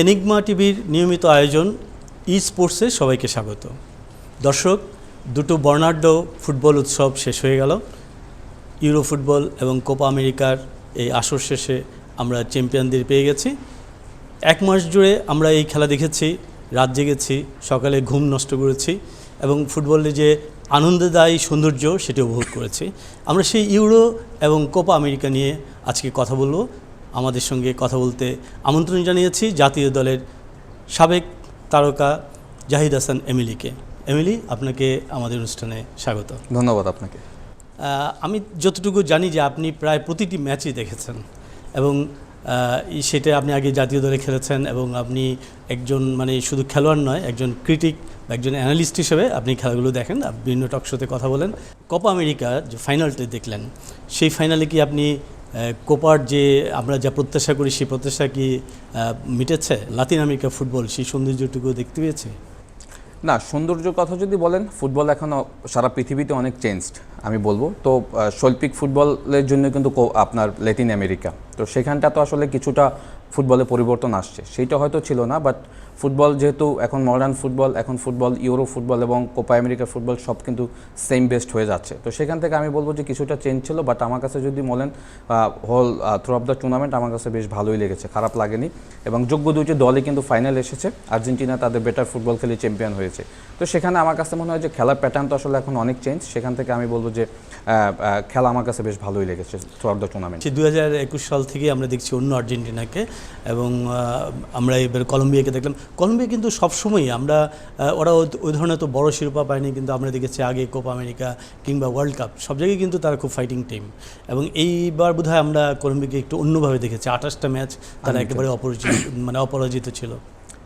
Enigma টিভির নিয়মিত আয়োজন ই স্পোর্টসে সবাইকে স্বাগত। দর্শক, দুটো বর্ণাঢ্য ফুটবল উৎসব শেষ হয়ে গেল। ইউরো ফুটবল এবং কোপা আমেরিকার এই আসর শেষে আমরা চ্যাম্পিয়নদের পেয়ে গেছি। এক মাস জুড়ে আমরা এই খেলা দেখেছি, রাত জেগেছি, সকালে ঘুম নষ্ট করেছি এবং ফুটবলে যে আনন্দদায়ী সৌন্দর্য, সেটি উপভোগ করেছি। আমরা সেই ইউরো এবং কোপা আমেরিকা নিয়ে আজকে কথা বলব। আমাদের সঙ্গে কথা বলতে আমন্ত্রণ জানিয়েছি জাতীয় দলের সাবেক তারকা জাহিদ হাসান এমিলিকে। এমিলি আপনাকে আমাদের অনুষ্ঠানে স্বাগত। ধন্যবাদ আপনাকে। আমি যতটুকু জানি যে আপনি প্রায় প্রতিটি ম্যাচই দেখেছেন এবং সেটা আপনি আগে জাতীয় দলে খেলেছেন এবং আপনি একজন মানে শুধু খেলোয়াড় নয় একজন ক্রিটিক বা একজন অ্যানালিস্ট হিসেবে আপনি খেলাগুলো দেখেন বিভিন্ন টক শোতে কথা বলেন। কোপা আমেরিকা যে ফাইনালটা দেখলেন সেই ফাইনালে কি আপনি কোপার যে আমরা যা প্রত্যাশা করি সেই প্রত্যাশা কি মিটেছে? লাতিন আমেরিকা ফুটবল, সেই সৌন্দর্যটুকু দেখতে পেয়েছে? না, সৌন্দর্যের কথা যদি বলেন, ফুটবল এখনও সারা পৃথিবীতে অনেক চেঞ্জড আমি বলব। তো শৈল্পিক ফুটবলের জন্য কিন্তু আপনার ল্যাটিন আমেরিকা। তো সেখানটা তো আসলে কিছুটা ফুটবলে পরিবর্তন আসছে। সেইটা হয়তো ছিল না বাট ফুটবল যেহেতু এখন মডার্ন ফুটবল, এখন ফুটবল ইউরো ফুটবল এবং কোপা আমেরিকা ফুটবল সব কিন্তু সেম বেস্ট হয়ে যাচ্ছে। তো সেখান থেকে আমি বলব যে কিছুটা চেঞ্জ ছিল বাট আমার কাছে যদি বলেন whole through of the tournament আমার কাছে বেশ ভালোই লেগেছে, খারাপ লাগেনি এবং যোগ্য দুইটি দলই কিন্তু ফাইনাল এসেছে। আর্জেন্টিনা তাদের বেটার ফুটবল খেলে চ্যাম্পিয়ন হয়েছে। তো সেখানে আমার কাছে মনে হয় যে খেলার প্যাটার্ন তো আসলে এখন অনেক চেঞ্জ সেখান থেকে আমি বলব যে খেলা আমার কাছে বেশ ভালোই লেগেছে থ্রু অফ দ্য টুর্নামেন্ট দু হাজার একুশ সাল থেকে আমরা দেখছি অন্য আর্জেন্টিনাকে এবং আমরা এবার কলম্বিয়াকে দেখলাম। কলম্বিয়া কিন্তু সবসময়ই আমরা ওরা ওই- ধরনের তো বড় শিরোপা পায়নি কিন্তু আমরা দেখেছি আগে কোপা আমেরিকা কিংবা ওয়ার্ল্ড কাপ সব জায়গায় কিন্তু তারা খুব ফাইটিং টিম এবং এইবার বোধহয় আমরা কলম্বিয়াকে একটু অন্যভাবে দেখেছি আঠাশটা ম্যাচ তারা একেবারে অপরিচিত মানে অপরাজিত ছিল।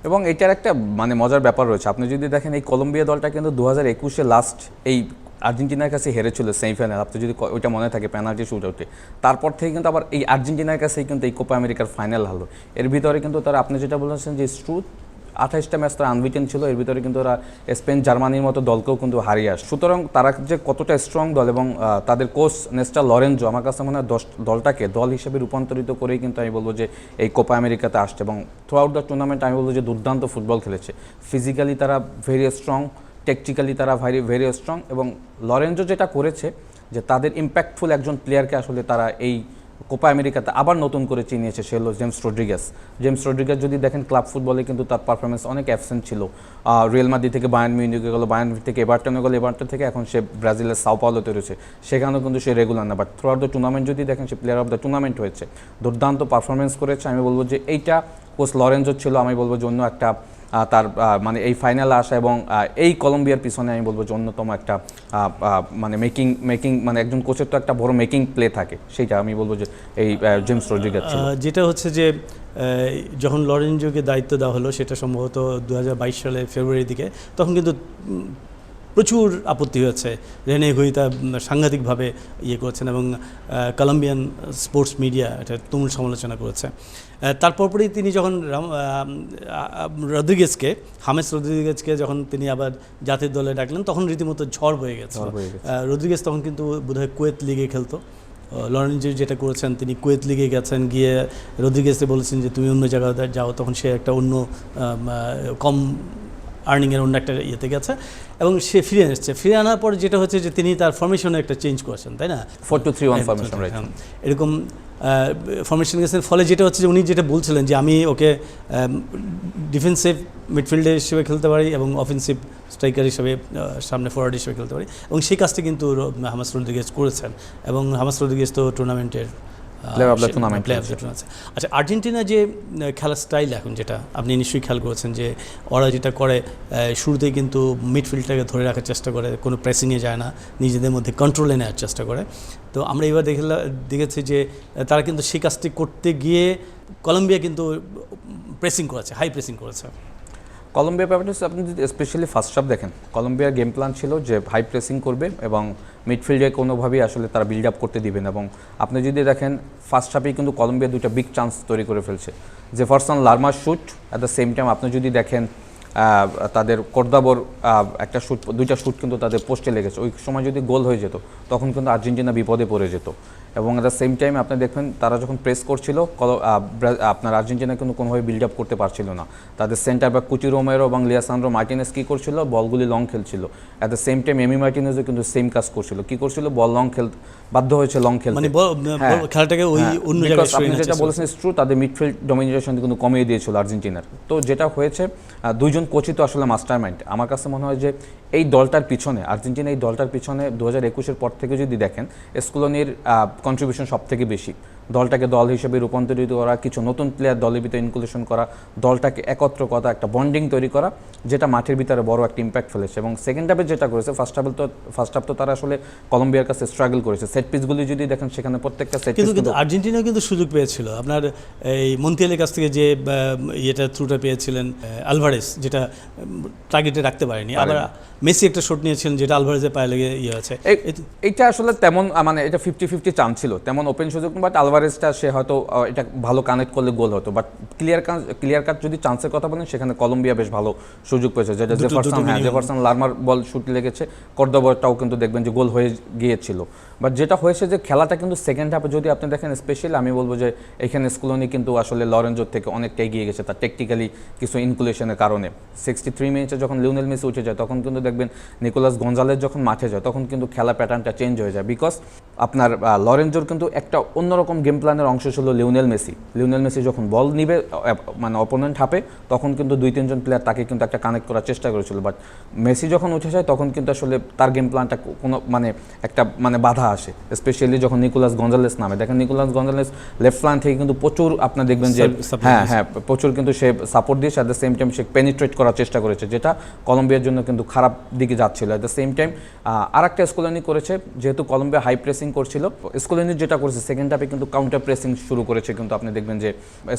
এবং এটার একটা মানে মজার ব্যাপার রয়েছে আপনি যদি দেখেন এই কলম্বিয়া দলটা কিন্তু দু হাজার একুশে লাস্ট এই আর্জেন্টিনার কাছে হেরেছিল সেমিফাইনাল আপনি যদি ওইটা মনে থাকে পেনাল্টি শুট আউটে তারপর থেকে কিন্তু আবার এই আর্জেন্টিনার কাছেই কিন্তু এই কোপা আমেরিকার ফাইনাল হলো এর ভিতরে কিন্তু তারা আপনি যেটা বলেছেন যে স্ট্রুথ আঠাশটা ম্যাচ তারা আনবিটেন ছিল, এর ভিতরে কিন্তু ওরা স্পেন জার্মানির মতো দলকেও কিন্তু হারিয়ে আসে। সুতরাং তারা যে কতটা স্ট্রং দল এবং তাদের কোচ নেস্টা লরেঞ্জো আমার কাছে মনে হয় দশ, দলটাকে দল হিসেবে রূপান্তরিত করেই কিন্তু আমি বলব যে এই কোপা আমেরিকাতে আসছে এবং থ্রু আউট দ্য টুর্নামেন্ট আমি বলব যে দুর্দান্ত ফুটবল খেলেছে। ফিজিক্যালি তারা ভেরি স্ট্রং টেকটিক্যালি তারা ভেরি ভেরি স্ট্রং এবং লরেঞ্জো যেটা করেছে যে তাদের ইম্প্যাক্টফুল একজন প্লেয়ারকে আসলে তারা এই কোপা আমেরিকাতে আবার নতুন করে চিনিয়েছে সে হলো জেমস রড্রিগাস। জেমস রড্রিগাস যদি দেখেন ক্লাব ফুটবলে কিন্তু তার পারফরমেন্স অনেক অ্যাবসেন্ট ছিল। রিয়েল মাদ্রি থেকে বায়ান মিউনিকে গেলো বায়ান থেকে এবারটনে গেলো এবারটন থেকে এখন সে ব্রাজিলের সাও পাওলোতে রয়েছে। সেখানেও কিন্তু সে রেগুলার না but through out the tournament যদি দেখেন সে প্লেয়ার অফ দ্য টুর্নামেন্ট হয়েছে। দুর্দান্ত পারফরমেন্স করেছে। আমি বলব যে এইটা কোচ লরেঞ্জো ছিল, আমি বলব যে অন্য একটা তার মানে এই ফাইনালে আসা এবং এই কলম্বিয়ার পিছনে আমি বলব যে অন্যতম একটা মানে মেকিং মেকিং মানে একজন কোচের তো একটা বড় মেকিং প্লে থাকে। সেটা আমি বলব যে এই জেমস রড্রিগাস যেটা হচ্ছে যে যখন লরেঞ্জোকে দায়িত্ব দেওয়া হলো, সেটা সম্ভবত দুহাজার বাইশ সালে ফেব্রুয়ারির দিকে, তখন কিন্তু প্রচুর আপত্তি হয়েছে। রেনে উম, সাংঘাতিকভাবে ইয়ে করেছেন এবং কলম্বিয়ান স্পোর্টস মিডিয়া এটা তুমুল সমালোচনা করেছে। আহ, তারপর পরেই তিনি যখন রদ্রিগেজকে হামেস রদ্রিগেজকে যখন তিনি আবার জাতীয় দলে ডাকলেন তখন রীতিমতো ঝড় বয়ে গেছে। রদ্রিগেজ তখন কিন্তু বোধহয় কুয়েত লিগে খেলতো। লরেন্সি যেটা করেছেন তিনি কুয়েত লিগে গেছেন গিয়ে রদ্রিগেজকে বলেছেন যে তুমি অন্য জায়গায় যাও। তখন সে একটা অন্য কম আর্নিংয়ের অন্য একটা ইয়েতে গেছে এবং সে ফিরে এসছে। ফিরে আনার পর যেটা হচ্ছে যে তিনি তার ফরমেশনে একটা চেঞ্জ করেছেন তাই না? Four two three one formation এরকম ফরমেশন গেছেন। ফলে যেটা হচ্ছে যে উনি যেটা বলছিলেন যে আমি ওকে ডিফেন্সিভ মিডফিল্ডার হিসেবে খেলতে পারি এবং অফেন্সিভ স্ট্রাইকার হিসেবে সামনে ফরওয়ার্ড হিসেবে খেলতে পারি। এবং সেই কাজটা কিন্তু হামাস রোদ্রিগেজ করেছেন। এবং হামাস রোদ্রিগেজ তো টুর্নামেন্টের প্লেয়ার অফ দ্য টুর্নামেন্ট আচ্ছা আর্জেন্টিনা যে খেলার স্টাইল এখন যেটা আপনি নিশ্চয়ই খেয়াল করেছেন যে ওরা যেটা করে শুরুতেই কিন্তু মিডফিল্ডটাকে ধরে রাখার চেষ্টা করে কোনো প্রেসিংয়ে যায় না নিজেদের মধ্যে কন্ট্রোলে নেওয়ার চেষ্টা করে। তো আমরা এবার দেখলা দেখেছি যে তারা কিন্তু সেই কাজটি করতে গিয়ে কলম্বিয়া কিন্তু প্রেসিং করেছে হাই প্রেসিং করেছে। কলম্বিয়ার ব্যাপারটা আপনি যদি স্পেশালি ফার্স্ট হাফ দেখেন কলম্বিয়ার গেম প্ল্যান ছিল যে হাই প্রেসিং করবে এবং মিডফিল্ডে কোনোভাবেই আসলে তারা বিল্ড আপ করতে দিবেন এবং আপনি যদি দেখেন ফার্স্ট হাফেই কিন্তু কলম্বিয়া দুইটা বিগ চান্স তৈরি করে ফেলছে। যে ফার্সন Larmer shoot at the same time আপনি যদি দেখেন তাদের কর্দাবর একটা শুট দুইটা শুট কিন্তু তাদের পোস্টে লেগেছে। ওই সময় যদি গোল হয়ে যেত, তখন কিন্তু আর্জেন্টিনা বিপদে পড়ে যেত। এবং অ্যাট দ্য সেম টাইম আপনি দেখবেন তারা যখন প্রেস করছিল আপনার আর্জেন্টিনা কিন্তু কোনোভাবে বিল্ড আপ করতে পারছিল না। তাদের সেন্টার ব্যাক কুচি রোমেরো এবং লিয়াসান্দ্রো মার্টিনেস কী করছিল? বলগুলি লং খেলছিল। At the same time Emi মার্টিনেসও কিন্তু সেম কাজ করছিল। কী করছিল? বল লং খেল বাধ্য হয়েছে লং খেলতে। মানে হ্যাঁ। খেলাটাকে ওই হ্যাঁ, অন্য জায়গায় আপনি যেটা বলেছেন ট্রু তাদের মিডফিল্ড ডমিনেশন কিন্তু কমিয়ে দিয়েছিল আর্জেন্টিনার। তো যেটা হয়েছে দুইজন কোচই তো আসলে মাস্টার মাইন্ড আমার কাছে মনে হয় যে এই দলটার পিছনে আর্জেন্টিনা এই দলটার পিছনে দু হাজার একুশের পর থেকে যদি দেখেন স্কুলনির কন্ট্রিবিউশন সব থেকে বেশি। দলটাকে দল হিসেবে রূপান্তরিত করা কিছু নতুন প্লেয়ার দলের ভিতরে ইনক্লুশন করা দলটাকে একত্র করা একটা বন্ডিং তৈরি করা যেটা মাঠের ভিতরে বড় একটা ইম্প্যাক্ট ফেলেছে। এবং সেকেন্ড হাফে যেটা করেছে ফার্স্ট হাফে তো ফার্স্ট হাফ তো তারা আসলে কলম্বিয়ার কাছে স্ট্রাগল করেছে। সেট পিসগুলি যদি দেখেন সেখানে প্রত্যেকটা সেট কিন্তু কিন্তু আর্জেন্টিনা কিন্তু সুযোগ পেয়েছিল। আপনার এই মন্তিয়ালের কাছ থেকে যে ইয়েটা থ্রুটা পেয়েছিলেন আলভারেস যেটা টার্গেটে রাখতে পারেনি। আবার মেসি একটা শট নিয়েছিলেন যেটা আলভারেজের পায়ে লেগে ইয়ে আছে। এইটা আসলে তেমন মানে এটা ফিফটি ফিফটি চান্স ছিল। তেমন ওপেন সুযোগ বাট আলভারেজটা সে হয়তো এটা ভালো কানেক্ট করলে গোল হতো। বাট ক্লিয়ার ক্লিয়ার কাট যদি চান্সের কথা বলেন সেখানে কলম্বিয়া বেশ ভালো সুযোগ পেয়েছে। যেটা জেফারসন হ্যাঁ জেফারসন লার্মার বল শুট লেগেছে। কর্দবরটাও কিন্তু দেখবেন যে গোল হয়ে গিয়েছিল। বাট যেটা হয়েছে যে খেলাটা কিন্তু সেকেন্ড হাফে যদি আপনি দেখেন স্পেশালি আমি বলব যে এখানে স্কুলনি কিন্তু আসলে লরেঞ্জোর থেকে অনেকটা এগিয়ে গেছে তার টেকনিক্যালি কিছু ইনকুলেশনের কারণে। সিক্সটি থ্রি মিনিটে যখন লিওনেল মেসি উঠে যায় তখন কিন্তু দেখবেন নিকোলাস গঞ্জালের যখন মাঠে যায় তখন কিন্তু খেলা প্যাটার্নটা চেঞ্জ হয়ে যায়। বিকজ আপনার লরেঞ্জোর কিন্তু একটা অন্যরকম গেম প্ল্যানের অংশ ছিল লিওনেল মেসি। লিওনেল মেসি যখন বল নিবে মানে অপোনেন্ট হাফে তখন কিন্তু দুই তিনজন প্লেয়ার তাকে কিন্তু একটা কানেক্ট করার চেষ্টা করেছিল। বাট মেসি যখন উঠে যায় তখন কিন্তু আসলে তার গেম প্ল্যানটা কোনো মানে একটা মানে বাধা আসে। স্পেশালি যখন নিকোলাস গঞ্জালেস নামে। দেখেন নিকোলাস গঞ্জালেস লেফট ফ্লান থেকে কিন্তু প্রচুর আপনার দেখবেন যে হ্যাঁ হ্যাঁ প্রচুর কিন্তু সে সাপোর্ট দিয়েছে। অ্যাট দ্য সেম টাইম সে পেনিট্রেট করার চেষ্টা করেছে যেটা কলম্বিয়ার জন্য কিন্তু খারাপ দিকে যাচ্ছিল। অ্যাট দ্য সেম টাইম আর একটা স্কুলানি করেছে যেহেতু কলম্বিয়া হাই প্রেসিং করছিল। স্কুলানি যেটা করেছে সেকেন্ড হাফে কিন্তু কাউন্টার প্রেসিং শুরু করেছে কিন্তু আপনি দেখবেন যে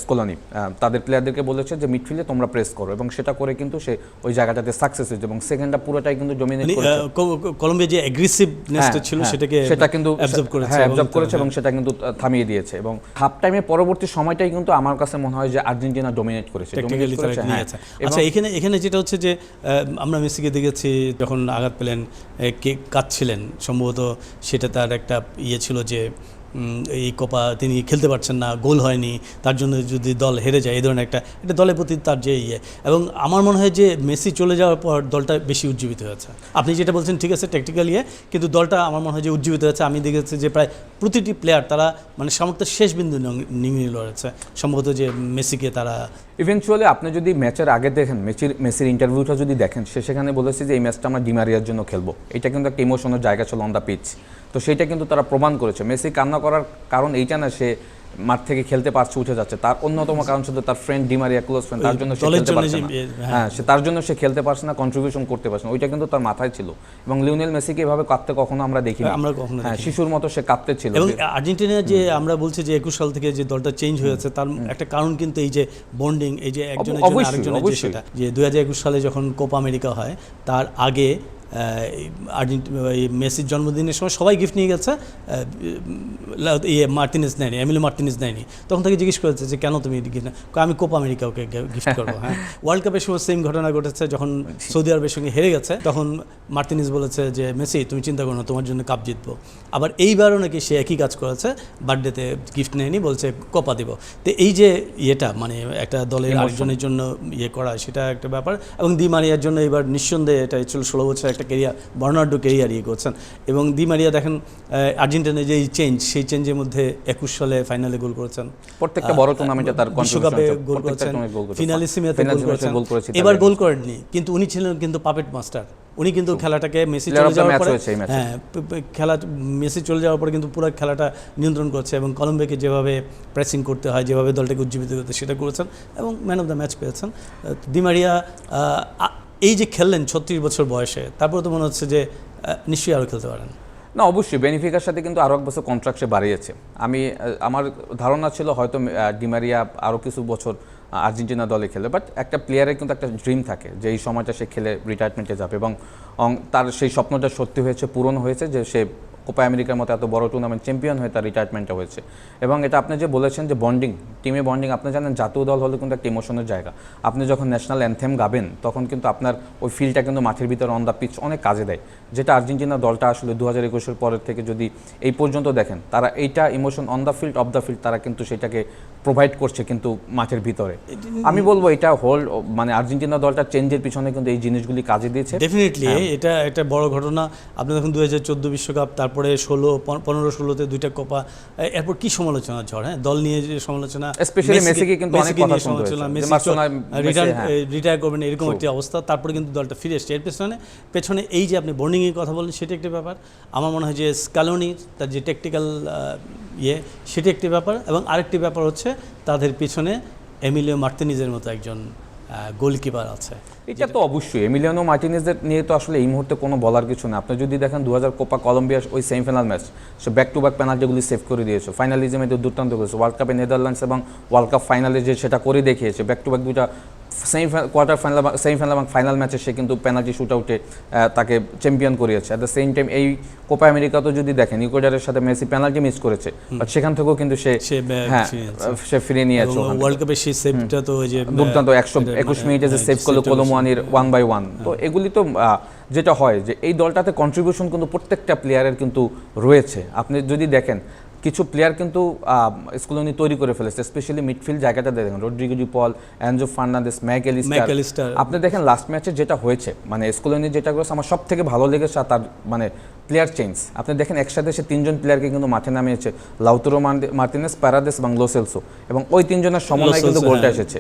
স্কুলানি তাদের প্লেয়ারদেরকে বলেছে যে মিডফিল্ডে তোমরা প্রেস করো এবং সেটা করে কিন্তু সে ওই জায়গাটাতে সাকসেস হয়েছে এবং সেকেন্ড হাফ পুরোটাই কিন্তু ডমিনেট মানে করেছে। কলম্বিয়া যে অ্যাগ্রেসিভনেসটা হ্যাঁ, ছিল হ্যাঁ, সেটাকে সেটা কিন্তু অ্যাবজর্ব করেছে হ্যাঁ অ্যাবজর্ব করেছে এবং সেটা কিন্তু থামিয়ে দিয়েছে এবং হাফ টাইমে পরবর্তী সময়টাই কিন্তু আমার কাছে মনে হয় যে আর্জেন্টিনা ডোমিনেট করেছে হ্যাঁ। আচ্ছা এখানে এখানে যেটা হচ্ছে যে আমরা মেসিকে দেখেছি যখন আঘাত পেলেন কে কাঁদছিলেন সম্ভবত সেটা তার একটা ইয়ে ছিল যে এই কোপা তিনি খেলতে পারছেন না, গোল হয়নি, তার জন্য যদি দল হেরে যায়, এই ধরনের একটা, এটা দলের প্রতি তার যে ইয়ে। এবং আমার মনে হয় যে মেসি চলে যাওয়ার পর দলটা বেশি উজ্জীবিত হয়েছে। আপনি যেটা বলছেন ঠিক আছে টেকনিক্যাল ইয়ে কিন্তু দলটা আমার মনে হয় যে উজ্জীবিত হয়েছে। আমি দেখেছি যে প্রায় প্রতিটি প্লেয়ার তারা মানে সামর্থ্যের শেষ বিন্দু নিয়ে রয়েছে সম্ভবত যে মেসিকে তারা ইভেনচুয়ালি আপনি যদি ম্যাচের আগে দেখেন মেসির মেসির ইন্টারভিউটা যদি দেখেন, সে সেখানে বলেছে যে, এই ম্যাচটা আমরা ডিমারিয়ার জন্য খেলব। এটা কিন্তু একটা ইমোশনের জায়গা ছিল অন দ্য পিচ তো সেইটা কিন্তু তারা প্রমাণ করেছে। মেসি কান্না করার কারণ এইটা না সে মাঠ থেকে খেলতে পারছে উঠে যাচ্ছে। তার অন্যতম কারণ শুধু তার ফ্রেন্ড ডিমারিয়া ক্লোজ ফ্রেন্ড তার জন্য সে খেলতে পারছে না। হ্যাঁ। হ্যাঁ সে তার জন্য সে খেলতে পারছে না কন্ট্রিবিউশন করতে পারছে না। ওইটা কিন্তু তার মাথায় ছিল। এবং লিওনেল মেসিকে এভাবে কাঁদতে কখনো আমরা দেখিনি। আমরা কখনো হ্যাঁ শিশুর মতো সে কাঁদতে ছিল। এবং আর্জেন্টিনা যে আমরা বলছি যে একুশ সাল থেকে যে দলটা চেঞ্জ হয়েছে তার একটা কারণ কিন্তু এই যে বন্ডিং এই যে একজনের জন্য অবশ্যই, আরেকজনের যে। সেটা যে দুই হাজার একুশ সালে যখন কোপা আমেরিকা হয় তার আগে মেসির জন্মদিনের সময় সবাই গিফট নিয়ে গেছে ইয়ে মার্টিনেস নেয়নি এমিলি মার্টিনেস নেয়নি। তখন তাকে জিজ্ঞেস করেছে যে কেন তুমি গিফট না? আমি কোপা আমেরিকা ওকে গিফট করব। হ্যাঁ। ওয়ার্ল্ড কাপের সময় সেম ঘটনা ঘটেছে যখন সৌদি আরবের সঙ্গে হেরে গেছে তখন মার্টিনেস বলেছে যে মেসি তুমি চিন্তা করো না তোমার জন্য কাপ জিতবো। আবার এইবারও নাকি সে একই কাজ করেছে বার্থডেতে গিফট নেয়নি বলছে কোপা দিব। তো এই যে ইয়েটা মানে একটা দলের. আরেকজনের জন্য ইয়ে করা সেটা একটা ব্যাপার। এবং দি মারিয়ার জন্য এবার নিঃসন্দেহে এটা ছিল ষোলো বছর একটা কেরিয়ার বার্নার্ডো কেরিয়ার ইয়ে করছেন। এবং দি মারিয়া দেখেন আর্জেন্টিনার যে চেঞ্জ সেই চেঞ্জের মধ্যে একুশ সালে ফাইনালে গোল করেছেন। প্রত্যেকটা বড় টুর্নামেন্টে তার বিশ্বকাপে গোল করেছেন। ফিনালিসিমিয়াতে গোল করেছেন। এবার গোল করেননি কিন্তু উনি ছিলেন কিন্তু পাপেট মাস্টার উনি কিন্তু খেলাটাকে মেসি চলে যাওয়ার পরে। হ্যাঁ খেলা মেসি চলে যাওয়ার পরে কিন্তু পুরো খেলাটা নিয়ন্ত্রণ করছে এবং কলম্বিয়াকে যেভাবে প্রেসিং করতে হয় যেভাবে দলটাকে উজ্জীবিত করতে সেটা করেছেন এবং ম্যান অফ দ্য ম্যাচ পেয়েছেন। দিমারিয়া এই যে খেললেন ছত্রিশ বছর বয়সে, তারপরে তো মনে হচ্ছে যে নিশ্চয়ই আরও খেলতে পারেন। না, অবশ্যই। বেনিফিকার সাথে কিন্তু আরও এক বছর কন্ট্রাক্ট সে বাড়িয়েছে। আমি আমার ধারণা ছিল হয়তো ডিমারিয়া আরও কিছু বছর আর্জেন্টিনা দলে খেলে বাট একটা প্লেয়ারের কিন্তু একটা ড্রিম থাকে যে, এই সময়টা সে খেলে রিটায়ারমেন্টে যাবে এবং তার সেই স্বপ্নটা সত্যি হয়েছে, পূরণ হয়েছে যে, সে কোপা আমেরিকার মতো এত বড় টুর্নামেন্ট চ্যাম্পিয়ন হয়ে তার রিটায়ারমেন্টটা হয়েছে। এবং এটা আপনি যে বলেছেন যে বন্ডিং টিমে বন্ডিং আপনি জানেন জাতীয় দল হলে কিন্তু একটা ইমোশনের জায়গা। আপনি যখন ন্যাশনাল অ্যান্থেম গাবেন, তখন কিন্তু আপনার ওই ফিল্ডটা কিন্তু মাঠের ভিতরে অন দ্য পিচ অনেক কাজে দেয়। যেটা আর্জেন্টিনা দলটা আসলে দু হাজার একুশের পরের থেকে যদি এই পর্যন্ত দেখেন, তারা এইটা emotion on the field off the field তারা কিন্তু সেটাকে প্রোভাইড করছে কিন্তু মাঠের ভিতরে। আমি বলব এটা হোল মানে আর্জেন্টিনা দলটা চেঞ্জের পিছনে কিন্তু এই জিনিসগুলি কাজে দিয়েছে। ডেফিনেটলি হ্যাঁ। এটা একটা বড় ঘটনা। আপনি দেখুন দু হাজার চোদ্দ বিশ্বকাপ তারপরে ষোলো পনেরো ষোলোতে দুইটা কোপা এরপর কি সমালোচনা ঝড় হ্যাঁ? দল নিয়ে যে সমালোচনা Especially মেসিকে কিন্তু অনেক কথা সমালোচনা মেসি রিটার্ন হ্যাঁ। রিটায়ার করবেন এরকম একটি অবস্থা। তারপরে কিন্তু দলটা ফিরে এসছে। এর পেছনে পেছনে এই যে আপনি বোর্ডিংয়ের কথা বলেন সেটা একটি ব্যাপার। আমার মনে হয় যে স্কালোনি তার যে টেকনিক্যাল ইয়ে সেটি একটি ব্যাপার। এবং আরেকটি ব্যাপার হচ্ছে তাদের পিছনে এমিলিও মার্টিনিজের মতো একজন গোলকিপার আছে। এটা তো অবশ্যই এমিলিয়ানো মার্টিনেজের নিয়ে তো আসলে এই মুহূর্তে কোনো বলার কিছু না আপনি যদি দেখেন দু হাজার কোপা কলম্বিয়ার ওই সেমিফাইনাল ম্যাচ সে ব্যাক টু ব্যাক পেনাল্টিগুলি সেভ করে দিয়েছে ফাইনালিজমে তো দুর্দান্ত করেছে। ওয়ার্ল্ড কাপে নেদারল্যান্ডস এবং ওয়ার্ল্ড কাপ ফাইনালে যে সেটা করে দেখিয়েছে ব্যাক টু ব্যাক দুটা সেমিফাইনাল কোয়ার্টার ফাইনাল সেমিফাইনাল এবং ফাইনাল ম্যাচে সে কিন্তু পেনাল্টি শুট আউটে তাকে চ্যাম্পিয়ন করিয়েছে। অ্যাট দ্য সেম টাইম এই কোপা আমেরিকাতেও যদি দেখেন ইকুয়েডারের সাথে মেসি পেনাল্টি মিস করেছে। বাট সেখান থেকেও কিন্তু সে হ্যাঁ সে ফিরিয়ে নিয়েছে ওয়ার্ল্ড কাপের সেই সেভটা তো যে দুর্দান্ত একশো এটা একুশ মানে, মিনিটে যে সেভ করল সেভটা কলমোয়ানির ওয়ান বাই ওয়ান তো এগুলি তো যেটা হয় যে এই দলটাতে কন্ট্রিবিউশন কিন্তু প্রত্যেকটা প্লেয়ারের কিন্তু রয়েছে। আপনি যদি দেখেন কিছু প্লেয়ার কিন্তু স্কুলনি তৈরি করে ফেলেছে স্পেশালি মিডফিল্ড জায়গাটা দেখেন Rodrigo De Paul Enzo Fernandez Mac Allister আপনি দেখেন লাস্ট ম্যাচে যেটা হয়েছে মানে স্কুলনি যেটা করেছে আমার সব থেকে ভালো লেগেছে তার মানে প্লেয়ার চেঞ্জ আপনি দেখেন একসাথে সে তিনজন প্লেয়ারকে কিন্তু মাঠে নামিয়েছে। লাউতরো মার্টিনেস প্যারাদেস এবং লোসেলসো এবং ওই তিনজনের সমন্বয়ে কিন্তু গোলটা হ্যাঁ। এসেছে।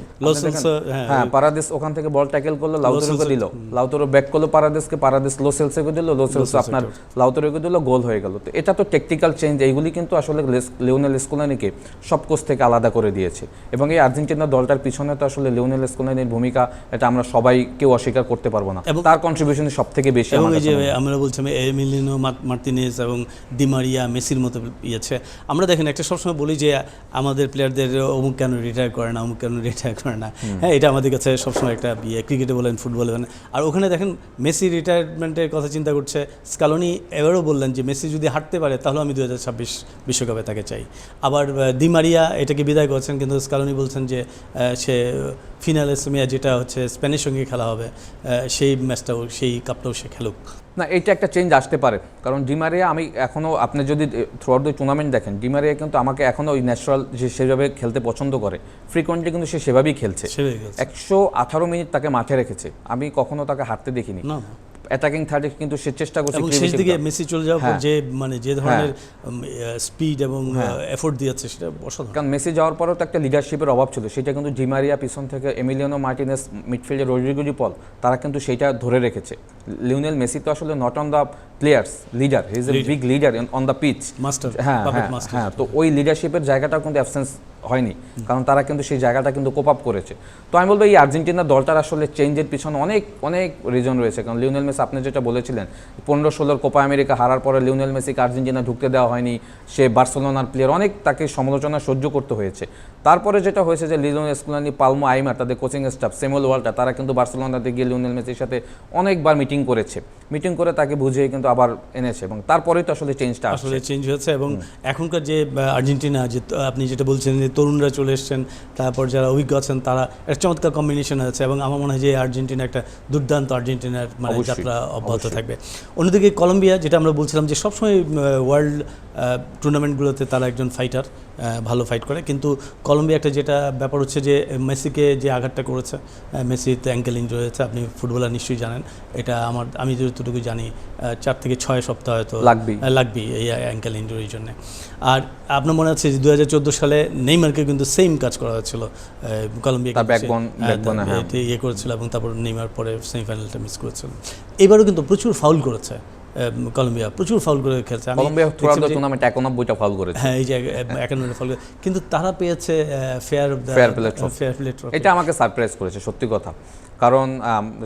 হ্যাঁ, হ্যাঁ পারাদেস ওখান থেকে বল ট্যাকেল করল লাউতরোকে দিল। লাউতরো ব্যাক করল পারাদেসকে পারাদেস লোসেলসকে দিল লোসেলসো আপনার লাউতরোকে দিল গোল হয়ে গেল। তো এটা তো টেকনিক্যাল চেঞ্জ এইগুলি কিন্তু আসলে লিওনেল স্কোলানিকে সব কোচ থেকে আলাদা করে দিয়েছে। এবং এই আর্জেন্টিনা দলটার পিছনে তো আসলে লিওনেল স্কোলানির ভূমিকা এটা আমরা সবাই কেউ অস্বীকার করতে পারব না। তার কন্ট্রিবিউশন সব থেকে বেশি এবং এই যে কাছে হয়। আমরা বলছিলাম এমিলিনো মার্তিনেজ এবং ডিমারিয়া মেসির মতো ইয়েছে আমরা দেখেন একটা সবসময় বলি যে আমাদের প্লেয়ারদের অমুক কেন রিটায়ার করে না অমুক কেন রিটায়ার করে না। হ্যাঁ এটা আমাদের কাছে সবসময় একটা ইয়ে ক্রিকেটে বলেন ফুটবলে বলেন আর ওখানে দেখেন মেসি রিটায়ারমেন্টের কথা চিন্তা করছে। স্কালোনি এবারও বললেন যে মেসি যদি হাঁটতে পারে তাহলে আমি দু হাজার ছাব্বিশ বিশ্বকাপে তাকে চাই। আবার আহ, দি মারিয়া এটাকে বিদায় করছেন কিন্তু স্কালোনি বলছেন যে সে ফিনালে সেমিয়া যেটা হচ্ছে স্পেনের সঙ্গে খেলা হবে সেই ম্যাচটাও সেই কাপটাও সে খেলুক। না এটা একটা চেঞ্জ আসতে পারে। কারণ ডিমারিয়া আমি এখনও আপনি যদি থ্রু আউট দ্য টুর্নামেন্ট দেখেন ডিমারিয়া কিন্তু আমাকে এখনও ওই ন্যাচারাল যে সেভাবে খেলতে পছন্দ করে। ফ্রিকোয়েন্টলি কিন্তু সে সেভাবেই খেলছে। একশো আঠারো মিনিট তাকে মাঠে রেখেছে। আমি কখনো তাকে হারতে দেখিনি। অ্যাটাকিং থার্ডে কিন্তু সে চেষ্টা করছে এবং শেষ দিকে মেসি চলে যাওয়ার পর হ্যাঁ। যে মানে যে ধরনের স্পিড এবং এফোর্ট দিয়েছে সেটা অসাধারণ। কারণ মেসি যাওয়ার পরেও তো একটা লিডারশিপের অভাব ছিল। সেটা কিন্তু ডিমারিয়া পিছন থেকে এমিলিয়ানো মার্টিনেস মিডফিল্ডে রোড্রিগো ডি পল তারা কিন্তু সেটা ধরে রেখেছে। লিওনেল মেসি তো আসলে not on the players leader he is a big leader on the pitch master হ্যাঁ হ্যাঁ হ্যাঁ তো ওই লিডারশিপের জায়গাটাও কিন্তু অ্যাবসেন্স হয়নি। কারণ তারা কিন্তু সেই জায়গাটা কিন্তু কোপ আপ করেছে। তো আমি বলব এই আর্জেন্টিনা দলটার আসলে চেঞ্জের পিছনে অনেক অনেক রিজন রয়েছে। কারণ লিওনেল মেসি আপনি যেটা বলেছিলেন পনেরো ষোলোর কোপা আমেরিকা হারার পরে লিওনেল মেসিকে আর্জেন্টিনা ঢুকতে দেওয়া হয়নি সে বার্সেলোনার প্লেয়ার অনেক তাকে সমালোচনা সহ্য করতে হয়েছে। তারপরে যেটা হয়েছে যে লিওনেল স্কুলানি পালমো আইমার তাদের কোচিং স্টাফ সেমুল ওয়াল্টার তারা কিন্তু বার্সেলোনাতে গিয়ে লিওনেল মেসির সাথে অনেকবার মিটিং করেছে। মিটিং করে তাকে বুঝিয়ে কিন্তু আবার এনেছে এবং তারপরেই তো আসলে চেঞ্জটা আসলে চেঞ্জ হয়েছে এবং এখনকার যে আর্জেন্টিনা যে আপনি যেটা বলছেন যে তরুণরা চলে এসছেন তারপর যারা অভিজ্ঞ আছেন তারা একটা চমৎকার কম্বিনেশন হয়েছে এবং আমার মনে হয় যে আর্জেন্টিনা একটা দুর্দান্ত আর্জেন্টিনার মানে অবশ্যই, যাত্রা অব্যাহত থাকবে। অন্যদিকে কলম্বিয়া যেটা আমরা বলছিলাম যে সবসময় ওয়ার্ল্ড টুর্নামেন্টগুলোতে তারা একজন ফাইটার ভালো ফাইট করে। কিন্তু কলম্বিয়া একটা যেটা ব্যাপার হচ্ছে যে মেসিকে যে আঘাতটা করেছে আহ, মেসিতে অ্যাঙ্কেল ইঞ্জুরি হয়েছে আপনি ফুটবলার নিশ্চয়ই জানেন। এটা আমার আমি যতটুকু জানি চার থেকে ছয় সপ্তাহ হয়তো লাগবেই। আহ, লাগবেই। এই অ্যাঙ্কেল ইঞ্জুরির জন্য। আর আপনার মনে আছে যে দু হাজার চোদ্দ সালে নেইমারকে কিন্তু সেম কাজ করা হয়েছিল কলম্বিয়া হ্যাঁ, হ্যাঁ। ইয়ে করেছিল এবং তারপর নেইমার পরে সেমিফাইনালটা মিস করেছিল। এবারও কিন্তু প্রচুর ফাউল করেছে। কলম্বিয়া প্রচুর ফাউল করে খেলছে। কলম্বিয়া টুর্নামেন্ট ফাউল করেছে। হ্যাঁ এই যে ফাউল কিন্তু তারা পেয়েছে ফেয়ার। ফেয়ার প্লে এটা আমাকে সারপ্রাইজ করেছে সত্যি কথা। কারণ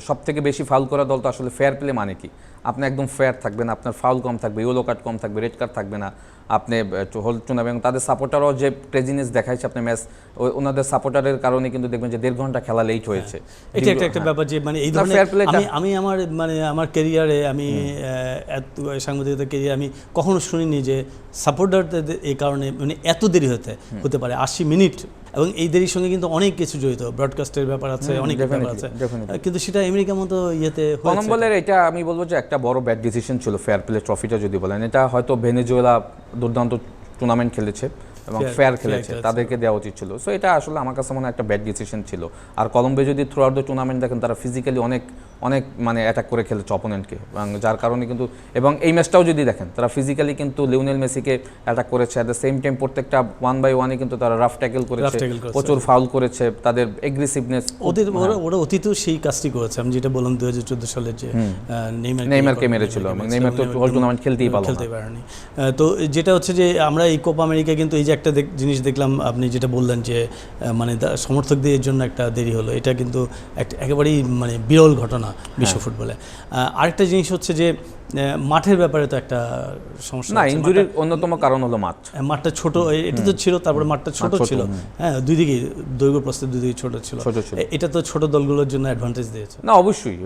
সব থেকে বেশি ফাউল করা দল তো আসলে ফেয়ার প্লে মানে কি? আপনি একদম ফেয়ার থাকবেন আপনার ফাউল কম থাকবে ইয়েলো কার্ড কম থাকবে রেড কার্ড থাকবে না। আপনি হোল এবং তাদের সাপোর্টারও যে ক্রেজিনেস দেখাইছে আপনি ম্যাচ ওনাদের সাপোর্টারের কারণে কিন্তু দেখবেন যে দেড় ঘণ্টা খেলা লেট হয়েছে। এটা একটা একটা ব্যাপার যে মানে এই ধরনের আমি আমি আমার মানে আমার ক্যারিয়ারে আমি এত সাংবাদিকতার ক্যারিয়ারে আমি কখনো শুনিনি যে সাপোর্টারদের এই কারণে মানে এত দেরি হতে হতে পারে। আশি মিনিট এবং এই দেরির সঙ্গে কিন্তু অনেক কিছু জড়িত। ব্রডকাস্টের ব্যাপার আছে অনেক ব্যাপার আছে। কিন্তু সেটা আমেরিকার মতো ইয়েতে। কলম্বোলের এটা আমি বলব যে একটা বড় ব্যাড ডিসিশন ছিল ফেয়ার প্লে ট্রফিটা যদি বলেন। এটা হয়তো ভেনেজুয়েলা দুর্দান্ত টুর্নামেন্ট খেলেছে এবং ফেয়ার খেলেছে খেলেছে। তাদেরকে দেওয়া উচিত ছিল। সো এটা আসলে আমার কাছে মনে হয় একটা ব্যাড ডিসিশন ছিল। আর কলম্বে যদি থ্রু আউট দ্য টুর্নামেন্ট দেখেন তারা ফিজিক্যালি অনেক অনেক মানে অ্যাটাক করে খেলেছে অপোনেন্টকে এবং যার কারণে কিন্তু এবং এই ম্যাচটাও যদি দেখেন তারা ফিজিক্যালি কিন্তু লিওনেল মেসিকে অ্যাটাক করেছে। অ্যাট দ্য সেম টাইম প্রত্যেকটা ওয়ান বাই ওয়ানে কিন্তু তারা রাফ ট্যাকেল করেছে। প্রচুর ফাউল করেছে। তাদের এগ্রেসিভনেস ওদের ওরা ওরা অতীতেও সেই কাজটি করেছে। আমি যেটা বললাম দু হাজার চোদ্দ সালের যে নেইমার নেইমারকে মেরেছিল। নেইমার তো whole tournament খেলতেই পারল খেলতে পারেনি। তো যেটা হচ্ছে যে আমরা এই কোপা আমেরিকা কিন্তু এই যে একটা জিনিস দেখলাম আপনি যেটা বললেন যে মানে সমর্থকদের জন্য একটা দেরি হলো। এটা কিন্তু একটা একেবারেই মানে বিরল ঘটনা। বিশ্ব হ্যাঁ। ফুটবলে আরেকটা জিনিস হচ্ছে যে মাঠের ব্যাপারে তো একটা সমস্যা না। ইনজুরির অন্যতম কারণ হলো মাঠ। মাঠটা- মাঠটা ছোট এটা তো ছিল তারপরে মাঠটা ছোট ছিল। হ্যাঁ দুই দিকে দৈর্ঘ্য প্রস্থে দুই দিকে ছোট ছিল। এটা তো ছোট দলগুলোর জন্য অ্যাডভান্টেজ দিয়েছে। না অবশ্যই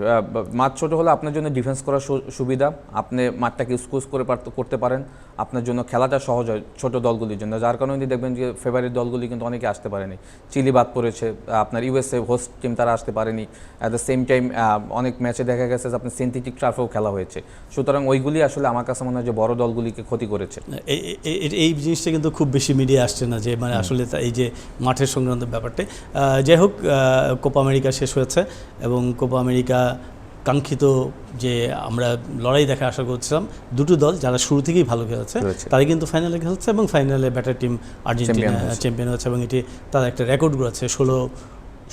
মাঠ ছোট হলে আপনার জন্য ডিফেন্স করার সুবিধা। আপনি মাঠটাকে স্কুজ করে করতে পারেন। আপনার জন্য খেলাটা সহজ হয় ছোট দলগুলির জন্য। যার কারণে দেখবেন যে ফেভারিট দলগুলি কিন্তু অনেকে আসতে পারেনি। চিলি বাদ পড়েছে আপনার ইউএসএ হোস্ট টিম তারা আসতে পারেনি। অ্যাট দ্য সেম টাইম অনেক ম্যাচে দেখা গেছে যে আপনার সিনথেটিক ট্রাফেও খেলা হয়েছে সুতরাং ওইগুলি আসলে আমার কাছে মনে হয় যে বড় দলগুলিকে ক্ষতি করেছে এই- জিনিসটা কিন্তু খুব বেশি মিডিয়া আসছে না যে মানে আসলে এই যে মাঠের সংক্রান্ত ব্যাপারটা যাই হোক কোপা আমেরিকা শেষ হয়েছে এবং কোপা আমেরিকা কাঙ্ক্ষিত যে আমরা লড়াই দেখা আশা করছিলাম দুটো দল যারা শুরু থেকেই ভালো খেলেছে। তারাই কিন্তু ফাইনালে খেলছে এবং ফাইনালে ব্যাটার টিম আর্জেন্টিনা হয়েছে। চ্যাম্পিয়ন হচ্ছে এবং এটি তারা একটা রেকর্ড করেছে ষোলো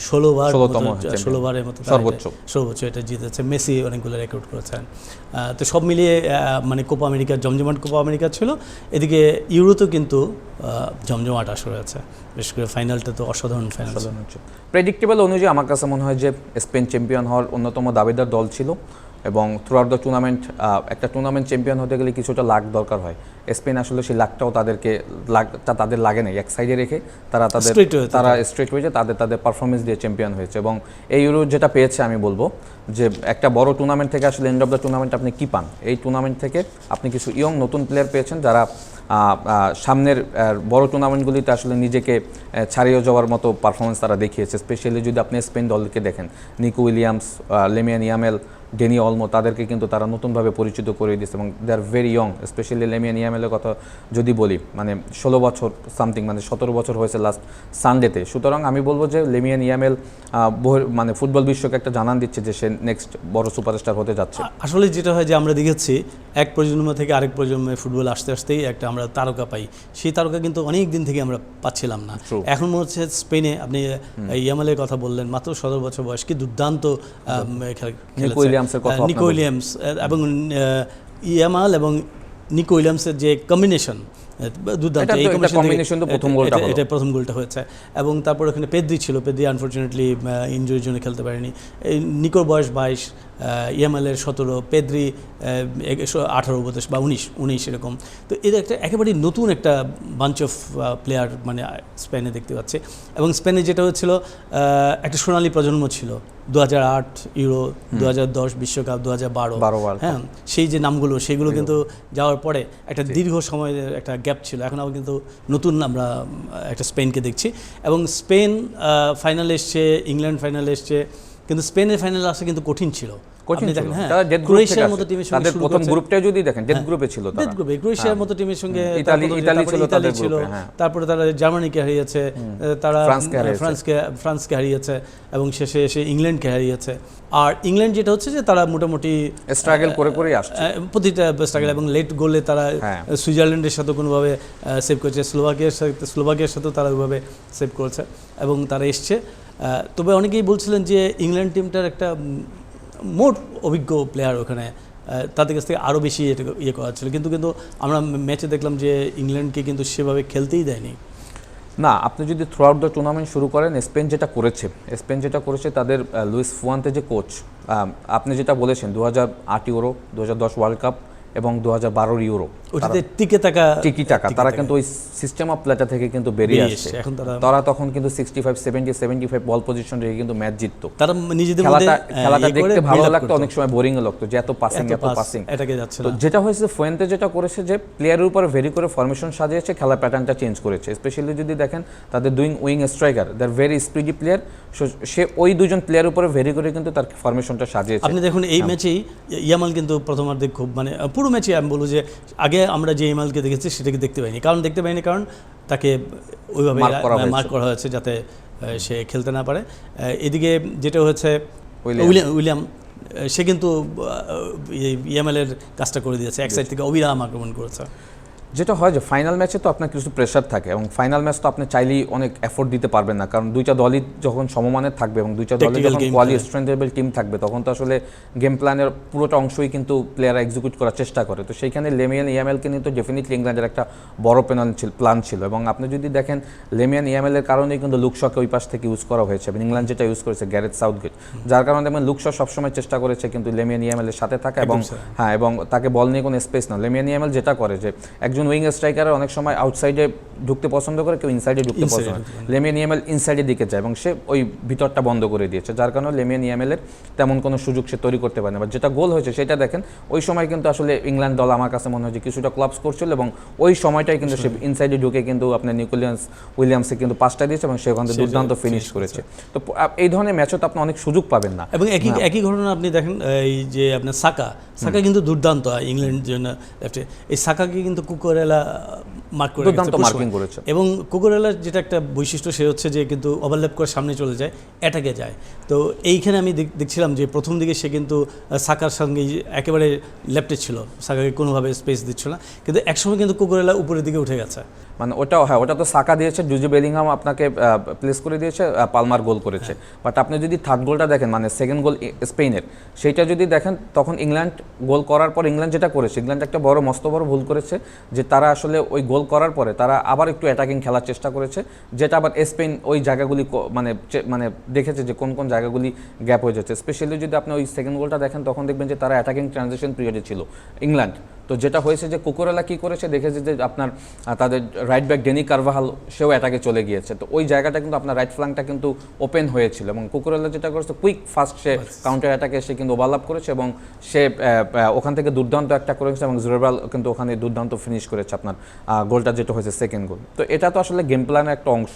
ষোলোবার মতো-। ষোলোবারের মতো সর্বোচ্চ। সর্বোচ্চ এটা জিতেছে। মেসি অনেকগুলো রেকর্ড করেছেন। তো সব মিলিয়ে মানে কোপা আমেরিকার জমজমাট কোপা আমেরিকা ছিল। এদিকে ইউরোতেও কিন্তু জমজমাট আসর আছে। বিশেষ করে ফাইনালটা তো অসাধারণ ফাইনাল প্রেডিক্টেবল অনুযায়ী আমার কাছে মনে হয় যে স্পেন চ্যাম্পিয়ন হওয়ার অন্যতম দাবিদার দল ছিল। এবং থ্রু আউট দ্য টুর্নামেন্ট একটা টুর্নামেন্ট চ্যাম্পিয়ন হতে গেলে কিছুটা লাখ দরকার হয়। স্পেন আসলে সেই লাখটাও তাদেরকে লাখটা তাদের লাগে নাই। এক সাইডে রেখে তারা তাদের তারা স্ট্রেট হয়েছে তাদের তাদের পারফরমেন্স দিয়ে চ্যাম্পিয়ন হয়েছে। এবং এই ইউরো যেটা পেয়েছে আমি বলব যে একটা বড় টুর্নামেন্ট থেকে আসলে এন্ড অফ দ্য টুর্নামেন্ট আপনি কী পান? এই টুর্নামেন্ট থেকে আপনি কিছু ইয়ং নতুন প্লেয়ার পেয়েছেন যারা সামনের বড় টুর্নামেন্টগুলিতে আসলে নিজেকে ছাড়িয়ে যাওয়ার মতো পারফরমেন্স তারা দেখিয়েছে। স্পেশালি যদি আপনি স্পেন দলকে দেখেন। Nico Williams Lamine Yamal Dani Olmo তাদেরকে কিন্তু তারা নতুনভাবে পরিচিত করে দিয়েছে এবং they are very young specially Lamine ইয়ামেলের কথা যদি বলি মানে ষোলো বছর সামথিং মানে সতেরো বছর হয়েছে লাস্ট সানডেতে সুতরাং আমি বলব যে লেমিয়ান ইয়ামেল আহ, মানে ফুটবল বিশ্বকে একটা জানান দিচ্ছে যে সে নেক্সট বড় সুপারস্টার হতে যাচ্ছে। আসলে যেটা হয় যে আমরা দেখেছি এক প্রজন্ম থেকে আরেক প্রজন্মে ফুটবল আসতে আসতেই একটা আমরা তারকা পাই। সেই তারকা কিন্তু অনেক দিন থেকে আমরা পাচ্ছিলাম না। এখন মনে হচ্ছে স্পেনে আপনি ইয়ামালের কথা বললেন মাত্র সতেরো বছর বয়স কি দুর্দান্ত খেল-। উইলিয়ামসের কথা নিকো উইলিয়ামস এবং ইয়ামাল এবং নিকো উইলিয়ামসের যে কম্বিনেশন দুর্দান্ত এটা এই তো প্রথম গোলটা এটা- প্রথম গোলটা হয়েছে। এবং তারপর ওখানে পেদ্রি ছিল। পেদ্রি আনফর্চুনেটলি ইনজুরির জন্য খেলতে পারেনি। এই নিকোর বয়স বাইশ ইয়ামালের সতেরো পেদ্রি আঠারো উপদেশ বা উনিশ উনিশ এরকম। তো এটা একটা একেবারেই নতুন একটা বাঞ্চ অফ প্লেয়ার মানে স্পেনে দেখতে পাচ্ছে। এবং স্পেনে যেটা হচ্ছিল আহ, একটা সোনালী প্রজন্ম ছিল। দু হাজার আট ইউরো দু হাজার দশ বিশ্বকাপ দু হাজার হ্যাঁ সেই যে নামগুলো সেগুলো কিন্তু যাওয়ার পরে একটা দীর্ঘ সময়ের একটা গ্যাপ ছিল। এখন আবার কিন্তু নতুন আমরা একটা স্পেনকে দেখছি। এবং স্পেন ফাইনাল এসছে ইংল্যান্ড ফাইনাল এসছে কিন্তু স্পেনের ফাইনালে আসা কিন্তু কঠিন ছিল। কঠিন দেখেন, হ্যাঁ, তারা ডেথ গ্রুপ ক্রোয়েশিয়ার মতো টিমের সঙ্গে তাদের প্রথম করছে। যদি দেখেন ডেথ গ্রুপে ছিল তারা। ডেথ গ্রুপে ক্রোয়েশিয়ার মতো টিমের সঙ্গে ইতালি- ইতালি ছিল তাদের ছিল। তারপরে তারা জার্মানিকে হারিয়েছে তারা ফ্রান্সকে ফ্রান্সকে ফ্রান্সকে হারিয়েছে এবং শেষে এসে ইংল্যান্ডকে হারিয়েছে। আর ইংল্যান্ড যেটা হচ্ছে যে তারা মোটামুটি স্ট্রাগল করে আসছে। প্রতিটা স্ট্রাগল এবং লেট গোলে তারা হ্যাঁ। সুইজারল্যান্ডের সাথে কোনোভাবে সেভ করেছে স্লোভাকিয়ার সাথে স্লোভাকিয়ার সাথেও তারা ওইভাবে সেভ করেছে এবং তারা এসছে। তবে অনেকেই বলছিলেন যে ইংল্যান্ড টিমটার একটা মোট অভিজ্ঞ প্লেয়ার ওখানে তাদের কাছ থেকে আরও বেশি ইয়ে করা ছিল। কিন্তু কিন্তু আমরা ম্যাচে দেখলাম যে ইংল্যান্ডকে কিন্তু সেভাবে খেলতেই দেয়নি। না, আপনি যদি থ্রু আউট দ্য টুর্নামেন্ট শুরু করেন, স্পেন যেটা করেছে, স্পেন যেটা করেছে তাদের লুইস ফুয়ান্তে যে কোচ আপনি যেটা বলেছেন দু হাজার আট ইউরো দু হাজার দশ ওয়ার্ল্ড কাপ এবং দু হাজার বারোর ইউরো। ওটাতে টিকে থাকা টিকি টাকা তারা কিন্তু ওই সিস্টেম অফ প্লেটা থেকে কিন্তু বেরিয়ে আসছে। এখন তারা- তখন কিন্তু sixty five seventy seventy five ball possession রেখে কিন্তু ম্যাচ জিততো। তারা নিজেদের খেলাটা খেলাটা ইয়ে দেখতে ভালো লাগতো অনেক সময় বোরিং লাগতো যে এত পাসিং এত পাসিং এটাকে যাচ্ছে তো যেটা হয়েছে ফুয়েন্তে যেটা করেছে যে প্লেয়ারের উপরে ভেরি করে ফরমেশন সাজিয়েছে খেলার প্যাটার্নটা চেঞ্জ করেছে। স্পেশালি যদি দেখেন তাদের দুইং wing striker they're very speedy player সে ওই দুজন প্লেয়ার উপরে ভেরি করে কিন্তু তার ফরমেশনটা সাজিয়েছে। আপনি দেখুন। এই ম্যাচেই ইয়ামাল কিন্তু প্রথমার্ধে খুব মানে পুরো ম্যাচে আমি বলব যে আগে আমরা যে ইমালকে দেখেছি সেটাকে দেখতে পাইনি। কারণ দেখতে পাইনি কারণ তাকে ওইভাবে। মার্ক করা হয়েছে। যাতে সে খেলতে না পারে। এদিকে যেটা হয়েছে উইলিয়াম। সে কিন্তু এর কাজটা করে দিয়েছে। এক সাইড থেকে অবিরাম আক্রমণ করেছে। যেটা হয় যে ফাইনাল ম্যাচে তো আপনার কিছু প্রেশার থাকে এবং ফাইনাল ম্যাচ তো আপনি চাইলেই অনেক এফোর্ট দিতে পারবেন না। কারণ দুইটা দলই যখন সমমানের থাকবে এবং দুইটা দলই যখন কোয়ালি স্ট্রেন্থেবল টিম থাকবে তখন তো আসলে গেম প্ল্যানের পুরোটা অংশই কিন্তু প্লেয়াররা এক্সিকিউট করার চেষ্টা করে। তো সেইখানে লেমিয়ান ইয়ামেলকে নিয়ে তো ডেফিনেটলি ইংল্যান্ডের একটা বড় প্ল্যান ছিল প্ল্যান ছিল এবং আপনি যদি দেখেন লেমিয়ান ইয়ামেলের কারণেই কিন্তু লুকশকে ওই পাশ থেকে ইউজ করা হয়েছে এবং ইংল্যান্ড যেটা ইউজ করেছে গ্যারেট সাউথগেট যার কারণে দেখবেন লুকশ সবসময় চেষ্টা করেছে কিন্তু লেমিয়ান ইয়ামেলের সাথে থাকা এবং হ্যাঁ এবং তাকে বল নিয়ে কোনো স্পেস না। লেমিয়ান ইয়ামেল যেটা করে যে একজন উইং স্ট্রাইকার অনেক সময় আউটসাইডে ঢুকতে পছন্দ করে কেউ ইনসাইডে ঢুকতে পছন্দ লেমিয়ান ইয়ামেল ইনসাইডের দিকে যায় এবং সে ওই ভিতরটা বন্ধ করে দিয়েছে যার কারণে লেমিয়ান ইয়ামেলের তেমন কোনো সুযোগ সে তৈরি করতে পারে না। বা যেটা গোল হয়েছে সেটা দেখেন ওই সময় কিন্তু আসলে ইংল্যান্ড দল আমার কাছে মনে হয় যে কিছুটা ক্লাবস করছিল এবং ওই সময়টাই কিন্তু সে ইনসাইডে ঢুকে কিন্তু আপনার নিকোলিয়ান্স উইলিয়ামসে কিন্তু পাঁচটা দিয়েছে এবং সেখান থেকে দুর্দান্ত ফিনিশ করেছে। তো এই ধরনের ম্যাচও তো আপনি অনেক সুযোগ পাবেন না। এবং একই একই ঘটনা আপনি দেখেন এই যে আপনার সাকা সাকা কিন্তু দুর্দান্ত ইংল্যান্ড জন্য এই সাকাকে কিন্তু কুকুরেলা মার্ক করে দুর্দান্ত মার্কিং করেছে। এবং কুকুরেলার যেটা একটা বৈশিষ্ট্য সে হচ্ছে যে কিন্তু ওভারল্যাপ করে সামনে চলে যায় অ্যাটাকে যায়। তো এইখানে আমি দেখ- দেখছিলাম যে প্রথম দিকে সে কিন্তু সাকার সঙ্গে একেবারে লেফটে ছিল সাকাকে কোনোভাবে স্পেস দিচ্ছিল না। কিন্তু একসময় কিন্তু কুকুরেলা উপরের দিকে উঠে গেছে। মানে ওটাও হ্যাঁ ওটা তো সাকা দিয়েছে জুজি বেলিংহাম আপনাকে প্লেস করে দিয়েছে পালমার গোল করেছে। বাট আপনি যদি থার্ড গোলটা দেখেন মানে সেকেন্ড গোল স্পেনের সেইটা যদি দেখেন তখন ইংল্যান্ড গোল করার পর ইংল্যান্ড যেটা করেছে ইংল্যান্ড একটা বড় মস্ত বড় ভুল করেছে যে তারা আসলে ওই গোল করার পরে তারা আবার একটু অ্যাটাকিং খেলার চেষ্টা করেছে যেটা আবার স্পেন ওই জায়গাগুলি মানে মানে দেখেছে যে কোন কোন জায়গাগুলি গ্যাপ হয়ে যাচ্ছে। স্পেশালি যদি আপনি ওই সেকেন্ড গোলটা দেখেন তখন দেখবেন যে তারা অ্যাটাকিং ট্রানজেকশন পিরিয়ডে ছিল। ইংল্যান্ড তো যেটা হয়েছে যে কুকুরেলা কি করেছে দেখেছে যে আপনার তাদের রাইট ব্যাক ডেনি কারভাহাল সেও অ্যাটাকে চলে গিয়েছে। তো ওই জায়গাটা কিন্তু আপনার রাইট ফ্ল্যাঙ্কটা কিন্তু ওপেন হয়েছিল এবং কুকুরেলা যেটা করেছে কুইক ফাস্ট সে কাউন্টার অ্যাটাকে সে কিন্তু ওভারলাপ করেছে এবং সে ওখান থেকে দুর্দান্ত একটা করেছে এবং জুরেবাল কিন্তু ওখানে দুর্দান্ত ফিনিশ করেছে আপনার গোলটা যেটা হয়েছে সেকেন্ড গোল তো এটা তো আসলে গেম প্ল্যানের একটা অংশ।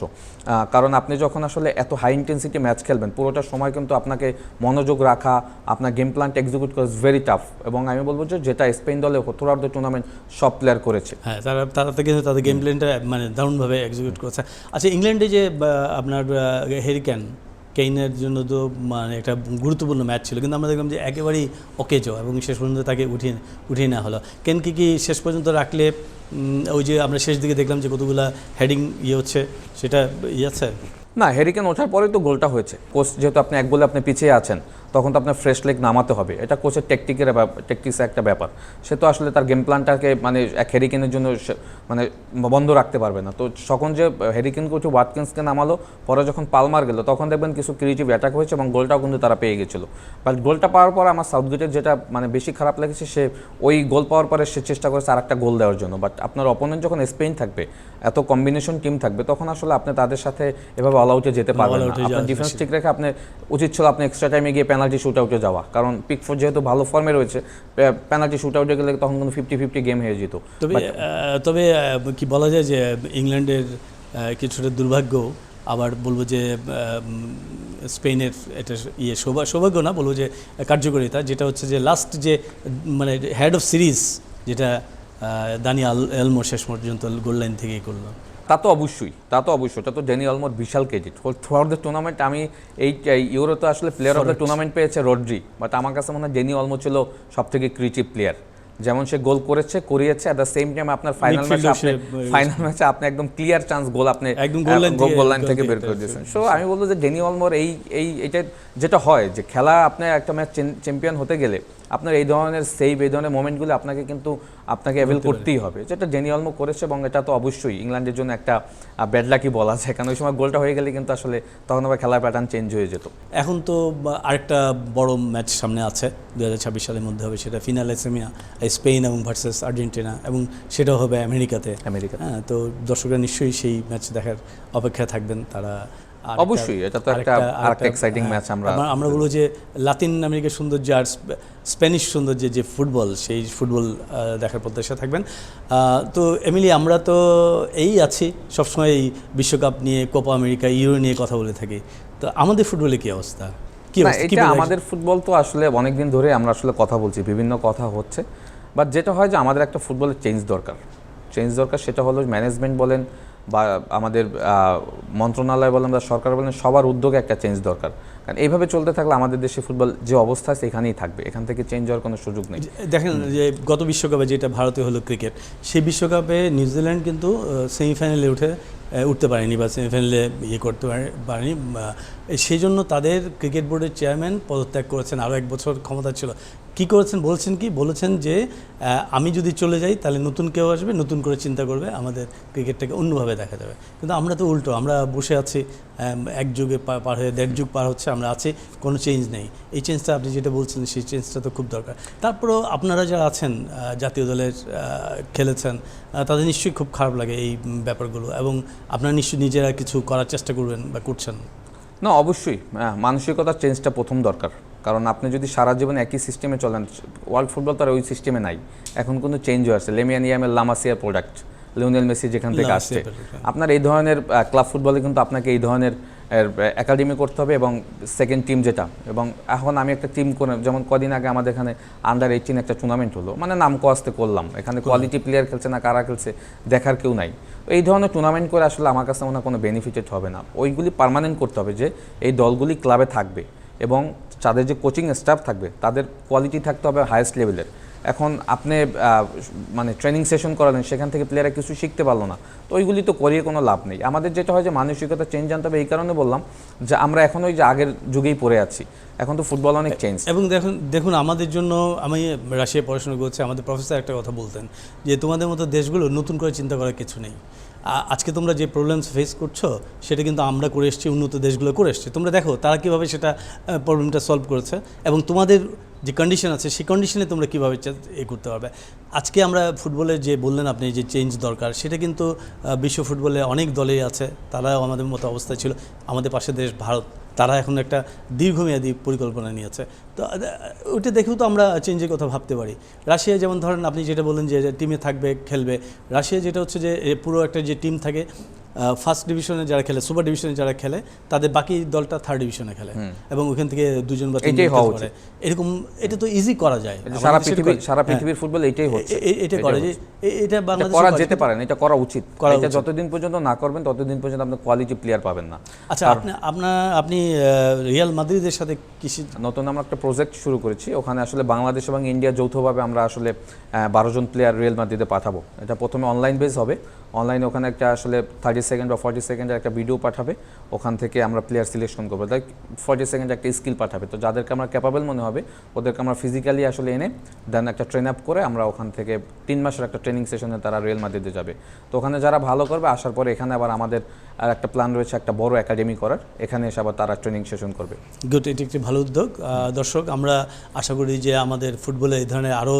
কারণ আপনি যখন আসলে এত হাই ইন্টেন্সিটি ম্যাচ খেলবেন পুরোটা সময় কিন্তু আপনাকে মনোযোগ রাখা আপনার গেম প্ল্যানটা এক্সিকিউট করা ভেরি টাফ এবং আমি বলব যে যেটা স্পেন দলে থ্রু আউট দ্য টুর্নামেন্ট সব প্লেয়ার করেছে। হ্যাঁ তারা তারা থেকে তাদের গেম প্ল্যানটা মানে দারুণভাবে এক্সিকিউট করেছে। আচ্ছা ইংল্যান্ডে যে আপনার হেরিক্যান কেইনের জন্য তো মানে একটা গুরুত্বপূর্ণ ম্যাচ ছিল কিন্তু আমরা দেখলাম যে একেবারেই অকেজো এবং শেষ পর্যন্ত তাকে উঠিয়ে উঠিয়ে নেওয়া হলো। কেনকে কি শেষ পর্যন্ত রাখলে ওই যে আমরা শেষ দিকে দেখলাম যে কতগুলা হেডিং ইয়ে হচ্ছে সেটা ইয়ে আছে? না হেরিকেন ওঠার পরেই তো গোলটা হয়েছে। কোচ যেহেতু আপনি এক গোলে আপনি পিছিয়ে আছেন। তখন তো আপনার ফ্রেশ লেগ নামাতে হবে। এটা কোচের টেকটিকের টেকটিক্সের একটা ব্যাপার। সে তো আসলে তার গেম প্ল্যানটাকে মানে এক হেরিকেনের জন্য মানে বন্ধ রাখতে পারবে না। তো তখন যে হেরিকেন কোচ ওয়াটকিন্সকে নামালো, পরে যখন পালমার গেল, তখন দেখবেন কিছু ক্রিয়েটিভ অ্যাটাক হয়েছে এবং গোলটাও কিন্তু তারা পেয়ে গেছিল। বাট গোলটা পাওয়ার পর আমার সাউথগেটের যেটা মানে বেশি খারাপ লেগেছে, সে ওই গোল পাওয়ার পরে সে চেষ্টা করেছে আর একটা গোল দেওয়ার জন্য। বাট আপনার অপোনেন্ট যখন স্পেন থাকবে এত কম্বিনেশন টিম থাকবে তখন আসলে আপনি তাদের সাথে এভাবে অল আউটে যেতে পারবেন না। আপনার ডিফেন্স। ঠিক রেখে আপনি উচিত ছিল আপনি এক্সট্রা টাইমে গিয়ে পেনাল্টি শুট আউটে যাওয়া। কারণ পিকফোর্ড যেহেতু ভালো ফর্মে রয়েছে পেনাল্টি শুট আউটে গেলে তখন কিন্তু ফিফটি ফিফটি গেম হয়ে যেত। তবে তবে কি বলা যায় যে ইংল্যান্ডের কিছুটা দুর্ভাগ্য আবার বলব যে স্পেনের এটা ইয়ে সৌভা- সৌভাগ্য না বলব যে কার্যকারিতা যেটা হচ্ছে যে লাস্ট যে মানে হেড অফ সিরিজ যেটা দানি আল এলমো শেষ পর্যন্ত গোল লাইন থেকেই করল। তা তো অবশ্যই তা তো অবশ্যই এটা তো ড্যানি অলমোর বিশাল credit through out the tournament আমি এই ইউরোতে আসলে প্লেয়ার অফ দ্য টুর্নামেন্ট পেয়েছে রড্রি বাট আমার কাছে মনে হয় ড্যানি অলমো ছিল সব থেকে ক্রিয়েটিভ প্লেয়ার যেমন সে গোল করেছে করিয়েছে অ্যাট দ্য সেম টাইম আপনার ফাইনাল ম্যাচে আপনি ফাইনাল ম্যাচে আপনি একদম ক্লিয়ার চান্স গোল আপনি একদম গোল লাইন থেকে বের করে দিয়েছেন। সো আমি বলব যে ডেনি অলমোর এই এই এটা যেটা হয় যে খেলা আপনার একটা ম্যাচ চ্যাম্পিয়ন হতে গেলে আপনার এই ধরনের সেভ এই ধরনের মোমেন্টগুলো আপনাকে কিন্তু আপনাকে অ্যাভেল করতেই হবে। যেটা জেনি অলমো করেছে এবং এটা তো অবশ্যই ইংল্যান্ডের জন্য একটা ব্যাডলাকি বলা যায়। কারণ ওই সময় গোলটা হয়ে গেলে কিন্তু আসলে তখন আবার খেলার প্যাটার্ন চেঞ্জ হয়ে যেত। এখন তো আরেকটা বড় ম্যাচ সামনে আছে দু হাজার ছাব্বিশ সালের মধ্যে হবে সেটা ফিনালে সেমিয়া স্পেন এবং ভার্সেস আর্জেন্টিনা এবং সেটাও হবে আমেরিকাতে। আমেরিকা হ্যাঁ তো দর্শকরা নিশ্চয়ই সেই ম্যাচ দেখার অপেক্ষায় থাকবেন তারা অবশ্যই, এটা তো একটা- আরেকটা- হ্যাঁ, match আমরা- আমরা- বলব যে লাতিন আমেরিকার সৌন্দর্য আর স্প্যানিশ সৌন্দর্য যে ফুটবল সেই ফুটবল দেখার প্রত্যাশা থাকবেন। তো এমিলি আমরা তো এই আছি সবসময় এই বিশ্বকাপ নিয়ে কোপা আমেরিকা ইউরো নিয়ে কথা বলে থাকি। তো আমাদের ফুটবলে কি অবস্থা? এটা আমাদের ফুটবল তো আসলে অনেকদিন ধরে আমরা আসলে কথা বলছি বিভিন্ন কথা হচ্ছে। বাট যেটা হয় যে আমাদের একটা ফুটবলের চেঞ্জ দরকার। চেঞ্জ দরকার সেটা হলো ম্যানেজমেন্ট বলেন বা আমাদের মন্ত্রণালয় বলেন বা সরকার বলেন, সবার উদ্যোগে একটা চেঞ্জ দরকার। কারণ এইভাবে চলতে থাকলে আমাদের দেশে ফুটবল যে অবস্থা আছে, এখানেই থাকবে। এখান থেকে চেঞ্জ হওয়ার কোনো সুযোগ নেই। দেখেন যে, গত বিশ্বকাপে যেটা ভারতে হলো ক্রিকেট সেই বিশ্বকাপে নিউজিল্যান্ড কিন্তু সেমিফাইনালে উঠে উঠতে পারেনি বা সেমিফাইনালে ইয়ে করতে পারেনি সেই জন্য তাদের ক্রিকেট বোর্ডের চেয়ারম্যান পদত্যাগ করেছেন। আরও এক বছর ক্ষমতা ছিল। কি করেছেন? বলছেন কি? বলেছেন যে আমি যদি চলে যাই, তাহলে নতুন কেউ আসবে, নতুন করে চিন্তা করবে, আমাদের ক্রিকেটটাকে অন্যভাবে দেখা যাবে কিন্তু আমরা তো উল্টো, আমরা বসে আছি এক যুগে পার হয়ে, দেড় যুগ পার হচ্ছে, আমরা আছি, কোনো চেঞ্জ নেই। এই চেঞ্জটা আপনি যেটা বলছেন, সেই চেঞ্জটা তো খুব দরকার। তারপরেও আপনারা যারা আছেন জাতীয় দলের খেলেছেন তাদের নিশ্চয়ই খুব খারাপ লাগে এই ব্যাপারগুলো। এবং আপনারা নিশ্চয়ই নিজেরা কিছু করার চেষ্টা করবেন বা করছেন। না অবশ্যই। হ্যাঁ, মানসিকতার চেঞ্জটা প্রথম দরকার। কারণ আপনি যদি সারা জীবন একই সিস্টেমে চলেন ওয়ার্ল্ড ফুটবল তো আর ওই সিস্টেমে নাই। এখন কিন্তু চেঞ্জ হয়ে আসছে। লেমিয়ানিয়ামের La Masia product Lionel Messi যেখান থেকে আসছে। হ্যাঁ। আপনার এই ধরনের ক্লাব ফুটবলে কিন্তু আপনাকে এই ধরনের একাডেমি করতে হবে এবং সেকেন্ড টিম যেটা। এবং এখন আমি একটা টিম করে যেমন কদিন আগে আমাদের এখানে আন্ডার এইটিন একটা টুর্নামেন্ট হলো। মানে নাম কস্তে করলাম। এখানে কোয়ালিটি প্লেয়ার খেলছে না কারা খেলছে দেখার কেউ নাই। এই ধরনের টুর্নামেন্ট করে আসলে আমার কাছে মনে কোনো বেনিফিটেড হবে না। ওইগুলি পার্মানেন্ট করতে হবে যে এই দলগুলি ক্লাবে থাকবে। এবং তাদের যে কোচিং স্টাফ থাকবে তাদের কোয়ালিটি থাকতে হবে হায়েস্ট লেভেলের এখন আপনি মানে ট্রেনিং সেশন করালেন, সেখান থেকে প্লেয়াররা কিছু শিখতে পারল না, তো ওইগুলি তো করিয়ে কোনো লাভ নেই। আমাদের যেটা হয় যে মানসিকতা চেঞ্জ আনতে হবে, এই কারণে বললাম যে আমরা এখন ওই যে আগের যুগেই পড়ে আছি। এখন তো ফুটবল অনেক চেঞ্জ এবং দেখুন দেখুন, আমাদের জন্য আমি রাশিয়ায় পড়াশোনা করছি, আমাদের প্রফেসর একটা কথা বলতেন যে তোমাদের মতো দেশগুলো নতুন করে চিন্তা করার কিছু নেই। আজকে তোমরা যে প্রবলেমস ফেস করছ, সেটা কিন্তু আমরা করে এসেছি, উন্নত দেশগুলো করে এসছে। তোমরা দেখো, তারা কীভাবে সেটা প্রবলেমটা সলভ করেছে। এবং তোমাদের যে কন্ডিশন আছে, সেই কন্ডিশনে তোমরা কীভাবে এ করতে পারবে। আজকে আমরা ফুটবলে যে বললেন আপনি যে চেঞ্জ দরকার, সেটা কিন্তু বিশ্ব ফুটবলে অনেক দলেই আছে, তারাও আমাদের মতো অবস্থায় ছিল। আমাদের পাশের দেশ ভারত, তারা এখন একটা দীর্ঘমেয়াদী পরিকল্পনা নিয়েছে তো ওটা দেখেও তো আমরা চেঞ্জের কথা ভাবতে পারি। রাশিয়া যেমন ধরেন, আপনি যেটা বললেন যে টিমে থাকবে, খেলবে, রাশিয়া যেটা হচ্ছে যে পুরো একটা যে টিম থাকে ফার্স্ট ডিভিশনে যারা খেলে সুপার ডিভিশনে যারা খেলে তাদের বাকি দলটা থার্ড ডিভিশনে খেলে। এবং ওখান থেকে দুজন বা তিনজন এটাই পারে। এরকম এটা তো ইজি করা যায়। সারা পৃথিবী সারা হ্যাঁ, পৃথিবীর ফুটবল এইটাই হচ্ছে। এটা করে যে এটা এটা বাংলাদেশে করা যেতে পারে না এটা করা উচিত। এটা যতদিন পর্যন্ত না করবেন ততদিন পর্যন্ত আপনি কোয়ালিটি প্লেয়ার পাবেন না। আচ্ছা আপনি আপনার আপনি রিয়াল মাদ্রিদের সাথে কৃষি নতুন আমরা একটা প্রজেক্ট শুরু করেছি। ওখানে আসলে বাংলাদেশ এবং ইন্ডিয়া যৌথভাবে আমরা আসলে বারো জন প্লেয়ার রিয়েল মাদ্রিদে পাঠাবো। এটা প্রথমে অনলাইন বেস হবে। অনলাইনে ওখানে একটা আসলে থার্টি সেকেন্ড বা ফর্টি সেকেন্ডের একটা ভিডিও পাঠাবে, ওখান থেকে আমরা প্লেয়ার সিলেকশন করব। লাইক ফর্টি সেকেন্ড একটা স্কিল পাঠাবে। তো যাদেরকে আমরা ক্যাপাবল মনে হবে, ওদেরকে আমরা ফিজিক্যালি আসলে এনে দেন একটা ট্রেন আপ করে আমরা ওখান থেকে তিন মাসের একটা ট্রেনিং সেশনে তারা রিয়েল মাদ্রিদে যাবে। তো ওখানে যারা ভালো করবে, আসার পরে এখানে আবার আমাদের আর একটা প্ল্যান রয়েছে একটা বড় একাডেমি করার। এখানে এসে আবার তারা ট্রেনিং সেশন করবে। গুড এটি একটি ভালো উদ্যোগ। দর্শক, আমরা আশা করি যে আমাদের ফুটবলে এই ধরনের আরও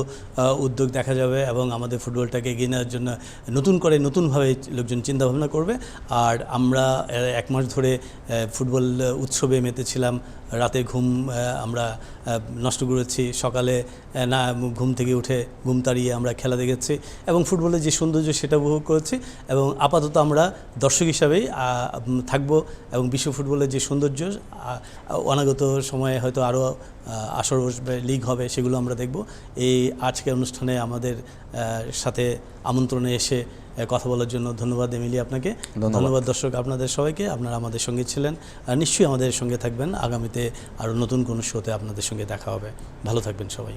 উদ্যোগ দেখা যাবে এবং আমাদের ফুটবলটাকে এগিয়ে নেওয়ার জন্য নতুন করে নতুনভাবে লোকজন চিন্তাভাবনা করবে। আর আমরা এক মাস ধরে ফুটবল উৎসবে মেতেছিলাম। রাতে ঘুম আমরা নষ্ট করেছি। সকালে না, ঘুম থেকে উঠে ঘুম তাড়িয়ে আমরা খেলা দেখেছি এবং ফুটবলের যে সৌন্দর্য সেটা উপভোগ করেছি এবং আপাতত আমরা দর্শক হিসাবেই থাকব এবং বিশ্ব ফুটবলের যে সৌন্দর্য অনাগত সময়ে হয়তো আরও আসর বসবে লিগ হবে, সেগুলো আমরা দেখব। এই আজকের অনুষ্ঠানে আমাদের সাথে আমন্ত্রণে এসে কথা বলার জন্য ধন্যবাদ এমিলি আপনাকে। ধন্যবাদ। দর্শক আপনাদের সবাইকে। আপনারা আমাদের সঙ্গে ছিলেন নিশ্চয়ই আমাদের সঙ্গে থাকবেন। আগামীতে আরও নতুন কোনো শোতে আপনাদের সঙ্গে দেখা হবে। ভালো থাকবেন সবাই।